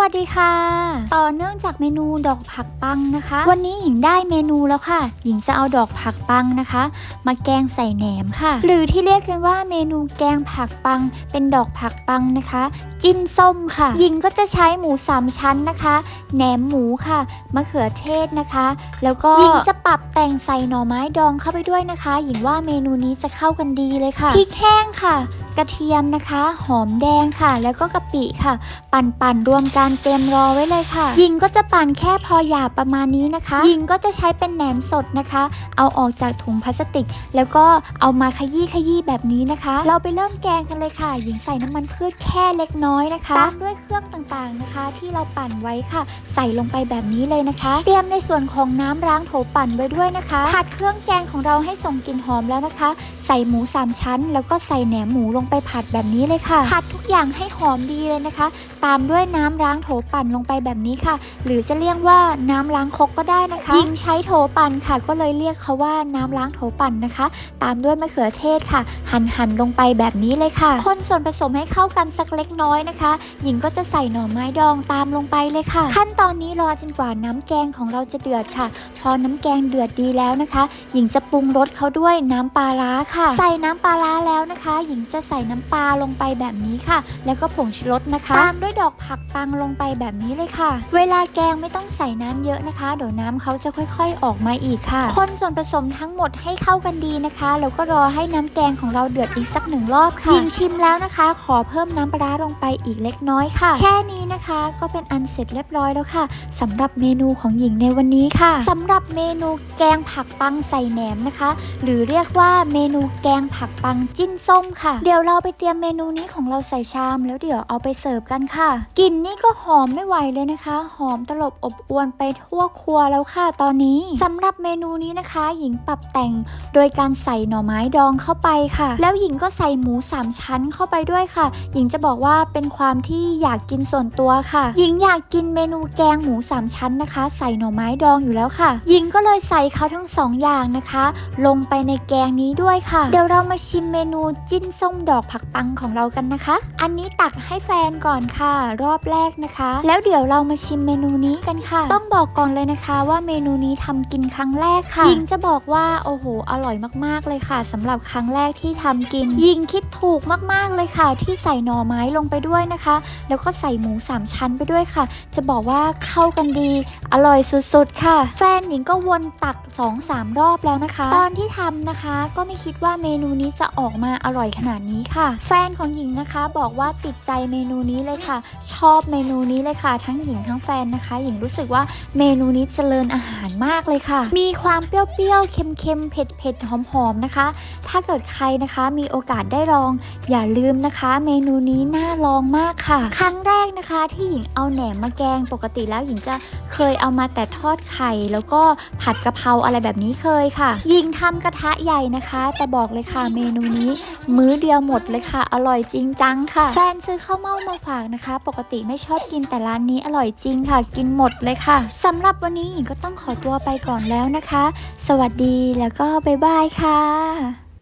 วัสดีค่ะ ต่อเนื่องจากเมนูดอกผักปังนะคะ วันนี้หญิงได้เมนูแล้วค่ะ หญิงจะเอาดอกผักปังนะคะ มาแกงใส่แหนมค่ะ หรือที่เรียกกันว่าเมนูแกงผักปัง เป็นดอกผักปังนะคะ จิ้นส้มค่ะ หญิงก็จะใช้หมูสามชั้นนะคะ แหนมหมูค่ะมะเขือเทศนะคะ แล้วก็หญิงจะปรับแต่งใส่หน่อไม้ดองเข้าไปด้วยนะคะ หญิงว่าเมนูนี้จะเข้ากันดีเลยค่ะพริกแห้งค่ะกระเทียมนะคะ หอมแดงค่ะ แล้วก็กะปิค่ะ ปั่นปั่นรวมกันเตรียมรอไว้เลยค่ะหญิงก็จะปั่นแค่พอหยาบประมาณนี้นะคะหญิงก็จะใช้เป็นแหนมสดนะคะ เอาออกจากถุงพลาสติก แล้วก็เอามาขยี้ขยี้แบบนี้นะคะ เราไปเริ่มแกงกันเลยค่ะ หญิงใส่น้ำมันพืชแค่เล็กน้อยนะคะตามด้วยเครื่องต่างๆนะคะ ที่เราปั่นไว้ค่ะ ใส่ลงไปแบบนี้เลยนะคะ เตรียมในส่วนของน้ำล้างโถปั่นไว้ด้วยนะคะผัดเครื่องแกงของเราให้ส่งกลิ่นหอมแล้วนะคะ ใส่หมูสามชั้น แล้วก็ใส่แหนมหมูลงไปผัดแบบนี้เลยค่ะ ผัดทุกอย่างให้หอมดีเลยนะคะ ตามด้วยน้ำล้างโถปั่นลงไปแบบนี้ค่ะ หรือจะเรียกว่าน้ำล้างครกก็ได้นะคะยิงใช้โถปั่นค่ะ ก็เลยเรียกเขาว่าน้ำล้างโถปั่นนะคะ ตามด้วยมะเขือเทศค่ะ หั่นหั่นลงไปแบบนี้เลยค่ะ คนส่วนผสมให้เข้ากันสักเล็กน้อยนะคะ หญิงก็จะใส่หน่อไม้ดองตามลงไปเลยค่ะ ขั้นตอนนี้รอจนกว่าน้ำแกงของเราจะเดือดค่ะ พอน้ำแกงเดือดดีแล้วนะคะ หญิงจะปรุงรสเขาด้วยน้ำปลาร้าค่ะ ใส่น้ำปลาร้าแล้วนะคะ หญิงจะใส่น้ำปลาลงไปแบบนี้ค่ะ แล้วก็ผงชูรสนะคะตามด้วยดอกผักปังลงไปแบบนี้เลยค่ะ เวลาแกงไม่ต้องใส่น้ำเยอะนะคะ เดี๋ยวน้ำเขาจะค่อยๆออกมาอีกค่ะ คนส่วนผสมทั้งหมดให้เข้ากันดีนะคะ แล้วก็รอให้น้ำแกงของเราเดือดอีกสักหนึ่งรอบค่ะหญิงชิมแล้วนะคะ ขอเพิ่มน้ำปลาร้าลงไปอีกเล็กน้อยค่ะ แค่นี้นะคะ ก็เป็นอันเสร็จเรียบร้อยแล้วค่ะสำหรับเมนูของหญิงในวันนี้ค่ะสำหรับเมนูแกงผักปังใส่แหนมนะคะ หรือเรียกว่าเมนูแกงผักปังจิ้นส้มค่ะเดี๋ยวเราไปเตรียมเมนูนี้ของเราใส่ชาม แล้วเดี๋ยวเอาไปเสิร์ฟกันค่ะ กลิ่นนี่ก็หอมไม่ไหวเลยนะคะ หอมตลบอบอวนไปทั่วครัวแล้วค่ะตอนนี้สำหรับเมนูนี้นะคะ หญิงปรับแต่งโดยการใส่หน่อไม้ดองเข้าไปค่ะ แล้วหญิงก็ใส่หมูสามชั้นเข้าไปด้วยค่ะ หญิงจะบอกว่าเป็นความที่อยากกินส่วนตัวค่ะ หญิงอยากกินเมนูแกงหมูสามชั้นนะคะ ใส่หน่อไม้ดองอยู่แล้วค่ะ หญิงก็เลยใส่เขาทั้งสองอย่างนะคะ ลงไปในแกงนี้ด้วยค่ะ เดี๋ยวเรามาชิมเมนูจิ้นส้มดดอกผักปังของเรากันนะคะ อันนี้ตักให้แฟนก่อนค่ะ รอบแรกนะคะ แล้วเดี๋ยวเรามาชิมเมนูนี้กันค่ะ ต้องบอกก่อนเลยนะคะว่าเมนูนี้ทำกินครั้งแรกค่ะหญิงจะบอกว่าโอ้โหอร่อยมากๆเลยค่ะสำหรับครั้งแรกที่ทำกินหญิงคิดถูกมากๆเลยค่ะ ที่ใส่หน่อไม้ลงไปด้วยนะคะ แล้วก็ใส่หมูสามชั้นไปด้วยค่ะ จะบอกว่าเข้ากันดี อร่อยสุดๆค่ะ แฟนหญิงก็วนตัก 2-3 รอบแล้วนะคะ ตอนที่ทำนะคะ ก็ไม่คิดว่าเมนูนี้จะออกมาอร่อยขนาดนี้ค่ะ แฟนของหญิงนะคะบอกว่าติดใจเมนูนี้เลยค่ะ ชอบเมนูนี้เลยค่ะ ทั้งหญิงทั้งแฟนนะคะ หญิงรู้สึกว่าเมนูนี้เจริญอาหารมากเลยค่ะ มีความเปรี้ยวๆ เค็มๆ เผ็ดๆ หอมๆ นะคะ ถ้าเกิดใครนะคะมีโอกาสได้ลอง อย่าลืมนะคะ เมนูนี้น่าลองมากค่ะ ครั้งแรกนะคะที่หญิงเอาแหนมมาแกงปกติแล้วหญิงจะเคยเอามาแต่ทอดไข่แล้วก็ผัดกะเพราอะไรแบบนี้เคยค่ะ หญิงทำกระทะใหญ่นะคะ แต่บอกเลยค่ะเมนูนี้มื้อเดียวหมมดเลยค่ะ อร่อยจริงจังค่ะ แฟนซื้อข้าวเม่ามาฝากนะคะ ปกติไม่ชอบกินแต่ร้านนี้อร่อยจริงค่ะ กินหมดเลยค่ะสำหรับวันนี้หญิงก็ต้องขอตัวไปก่อนแล้วนะคะ สวัสดีแล้วก็บ๊ายบายค่ะ